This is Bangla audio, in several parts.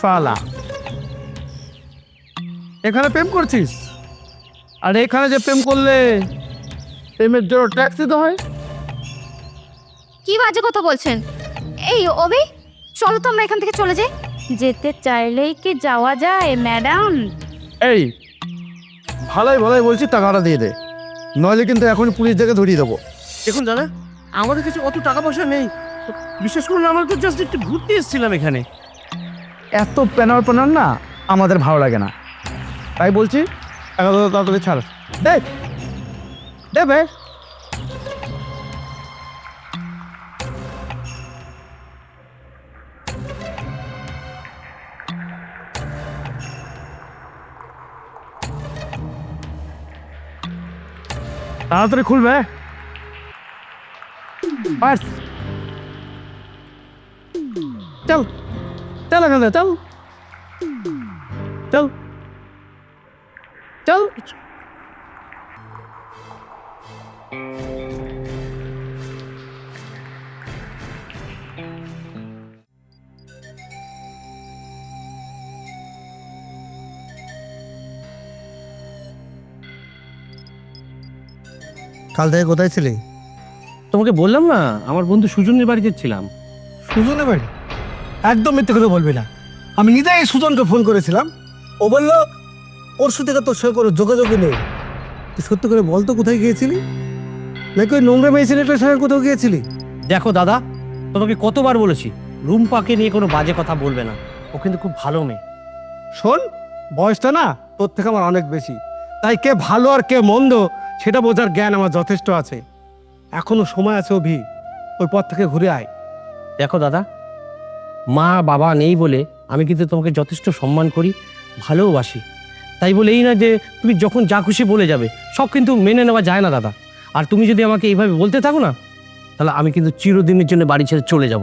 সালা এখানে প্রেম করছিস? আর এখানে যে প্রেম করলে প্রেমের জন্য ট্যাক্স দিতে হয়? কি বাজে কথা বলছেন? এই অভি চলো তো আমরা এখান থেকে চলে যাই। যেতে চাইলেই কি যাওয়া যায় ম্যাডাম? এই ভালোই ভালোই বলছি টাকাটা দিয়ে দে। নইলে কিন্তু এখন পুলিশ থেকে ধরিয়ে দেবো। দেখুন দাদা আমাদের কাছে অত টাকা পয়সা নেই। বিশেষ করে আমরা তো জাস্ট একটু ঘুরতে এসেছিলাম এখানে। এত প্যানার প্যানার না আমাদের ভালো লাগে না। তাই বলছি? টাকা তাড়াতাড়ি ছাড়। দে দেবে তাড়াতাড়ি খুলবে। বাস থেকে, চল। চল। চল। কাল থেকে কোথায় ছিলি? তোমাকে বললাম না আমার বন্ধু সুজনের বাড়িতে ছিলাম। সুজনের বাড়ি? একদম মিথ্যে কথা বলবি না। আমি নিজেই সুজনকে ফোন করেছিলাম। ও বলল পরশু থেকে তোর সঙ্গে কোনো যোগাযোগই নেই। তুই সত্যি করে বল তো কোথায় গিয়েছিলি? নাকি ওই নোংরা মেয়ে ছেলেটার সঙ্গে কোথাও গিয়েছিলি? দেখো দাদা তোমাকে কতবার বলেছি রুম্পাকে নিয়ে কোনো বাজে কথা বলবে না। ও কিন্তু খুব ভালো মেয়ে। শোন বয়সটা না তোর থেকে আমার অনেক বেশি। তাই কে ভালো আর কে মন্দ সেটা বোঝার জ্ঞান আমার যথেষ্ট আছে। এখনও সময় আছে অভি ওই পথ থেকে ঘুরে আয়। দেখো দাদা মা বাবা নেই বলে আমি কিন্তু তোমাকে যথেষ্ট সম্মান করি, ভালোবাসি। তাই বলে এই না যে তুমি যখন যা খুশি বলে যাবে, সব কিন্তু মেনে নেওয়া যায় না দাদা। আর তুমি যদি আমাকে এইভাবে বলতে থাকো না, তাহলে আমি কিন্তু চিরদিনের জন্য বাড়ি ছেড়ে চলে যাব।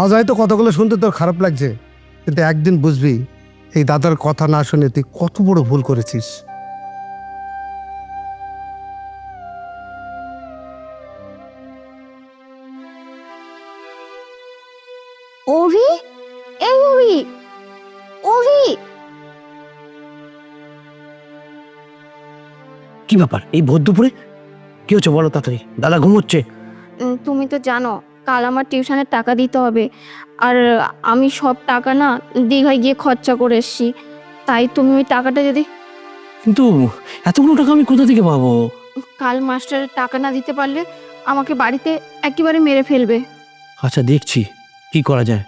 আজ হয়তো কতগুলো শুনতে তোর খারাপ লাগছে, কিন্তু একদিন বুঝবি, এই দাদার কথা না শুনে তুই কত বড় ভুল করেছিস। অভি? এই অভি! অভি! কি ব্যাপার? এই ভোর দুপুরে? কি হচ্ছে বলো তাড়াতাড়ি? দাদা ঘুমোচ্ছে উম, তুমি তো জানো কাল আমার টিউশনের টাকা দিতে হবে। আর আমি সব টাকা না দীঘায় গিয়ে খরচা করে এসছি। তাই তুমি ওই টাকাটা যদি কিন্তু এতগুলো টাকা আমি কোথা থেকে পাবো? কাল মাস্টার টাকা না দিতে পারলে আমাকে বাড়িতে একেবারে মেরে ফেলবে। আচ্ছা দেখছি। কি করা যায়?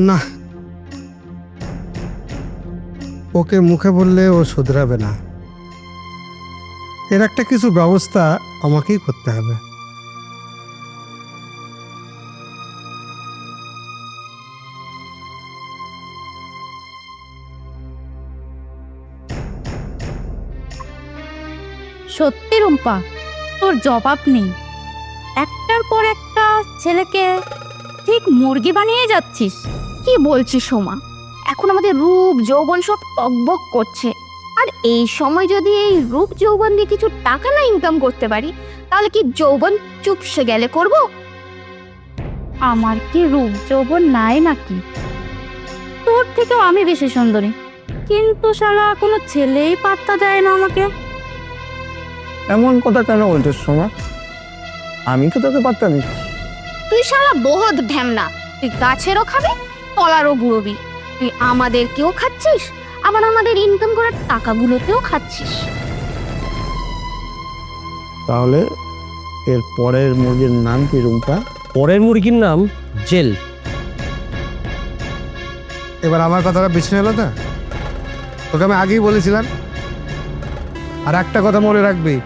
না। ওকে মুখে বললে ও শুধরাবে না। এর একটা কিছু ব্যবস্থা আমাকেই করতে হবে। সত্যি রুম্পা, তোর জবাব নেই। একটার পর একটা ছেলেকে ঠিক মুরগি বানিয়ে যাচ্ছিস। কি বলছিস সোমা? এখন আমাদের রূপ যৌবন সব টকবক করছে। আর এই সময় যদি এই রূপ যৌবন দিয়ে কিছু টাকা না ইনকাম করতে পারি তাহলে কি যৌবন চুপসে গেলে করব? আমার কি রূপ যৌবন নাই নাকি? তোর থেকেও আমি বেশি সুন্দরী। কিন্তু শালা কোনো ছেলেই পাত্তা দেয় না আমাকে। এমন কথা কেন বলছিস সোমা? আমি তো তোকে পাত্তা দিচ্ছি। তুই সারা বহুত ঢ্যামনা তুই গাছেরও খাবি তলারও বুড়বি। তুই আমাদেরকেও খাচ্ছিস আবার আমাদের ইনকাম করার টাকাগুলোতেও খাচ্ছিস। তাহলে এর পরের মুরগির নাম কি রুমটা পরের মুরগির নাম জেল। এবার আমার কথাটা বেছে এলো না তোকে আমি আগেই বলেছিলাম। আর একটা কথা মনে রাখবি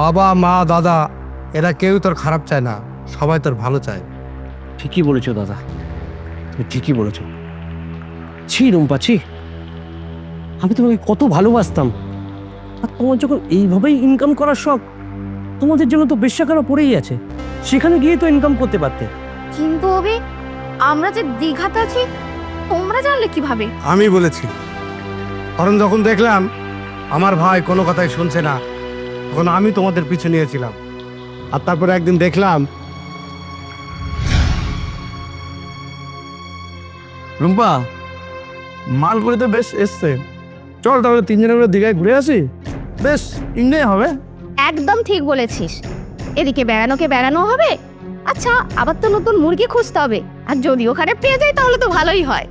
বাবা মা দাদা এরা কেউ তোর খারাপ চায় না সবাই তোর ভালো চায়। ঠিকই বলেছ দাদা। ঠিকই বলেছ। ছি রুম্পা ছি। আমি তোমাকে কত ভালোবাসতাম। আর তোমার যখন এইভাবেই ইনকাম করার শখ তোমাদের জন্য তো বেশ্যাকারা পড়েই আছে। সেখানে গিয়ে তো ইনকাম করতে পারতে। কিন্তু অবি আমরা যে দীঘাতে আছি তোমরা জানলে কীভাবে? আমি বলেছি। কারণ যখন দেখলাম আমার ভাই কোনো কথাই শুনছে না তখন আমি তোমাদের পিছু নিয়েছিলাম। আর তারপরে একদিন দেখলাম রুম্পা মালগুড়ি তো বেশ এসছে। চল তাহলে তিনজনে মিলে দীঘায় ঘুরে আসি? বেশ এনজয় হবে। একদম ঠিক বলেছিস। এদিকে বেড়ানোকে বেড়ানো হবে। আচ্ছা আবার তো নতুন মুরগি খুঁজতে হবে। আর যদি ওখানে পেয়ে যাই তাহলে তো ভালোই হয়।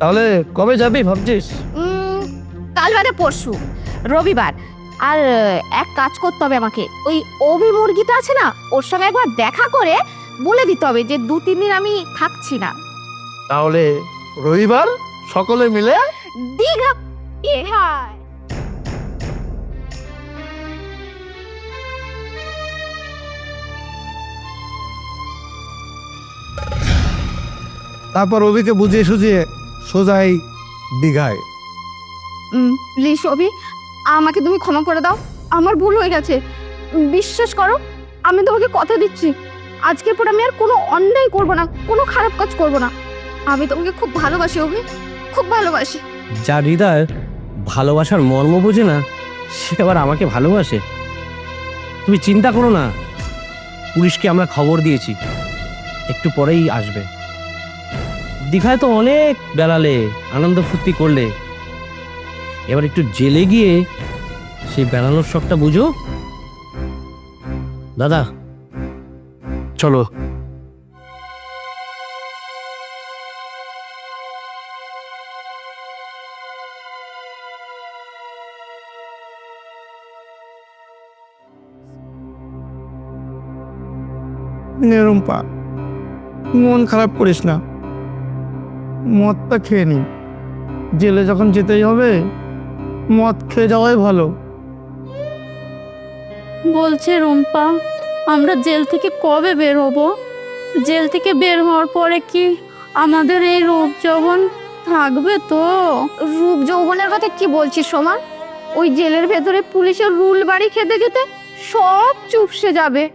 তাহলে কবে যাবি ভাবছিস? কাল বাদে পরশু রবিবার। আর এক কাজ করতে হবে আমাকে। ওই অভি মুরগিটা আছে না ওর সঙ্গে একবার দেখা করে বলে দিতে হবে যে দু তিন দিন আমি থাকছি না। তাহলে রবিবার সকলে মিলে দীঘা তারপর অভিকে বুঝিয়ে সুঝিয়ে সোজাই দীঘায়। প্লিজ অভি আমাকে তুমি ক্ষমা করে দাও। আমার ভুল হয়ে গেছে। বিশ্বাস করো আমি তোমাকে কথা দিচ্ছি। আজকের পর আমি আর কোনো অন্যায় করব না কোনো খারাপ কাজ করব না। আমি তোমাকে খুব ভালোবাসি, অভি। খুব ভালোবাসি। যা হৃদয়, ভালোবাসার মর্ম বোঝে না, সে আবার আমাকে ভালোবাসে। তুমি চিন্তা করো না, পুলিশকে আমরা খবর দিয়েছি। একটু পরেই আসবে। দীঘায় তো অনেক বেড়ালে, আনন্দ ফুর্তি করলে। এবার একটু জেলে গিয়ে সেই বেড়ানোর শখটা বুঝো। দাদা, চলো। নে রুম্পা মন খারাপ করিস না। মদটা খেয়ে নি। জেলে যখন যেতেই হবে মদ খেয়ে যাওয়াই ভালো। বলছে রুম্পা আমরা জেল থেকে কবে বের হব? জেল থেকে বের হওয়ার পরে কি আমাদের এই রূপ যৌবন থাকবে তো? রূপ যৌবনের কথা কি বলছিস সোমা? ওই জেলের ভেতরে পুলিশের রুল বাড়ি খেতে খেতে সব চুপসে যাবে।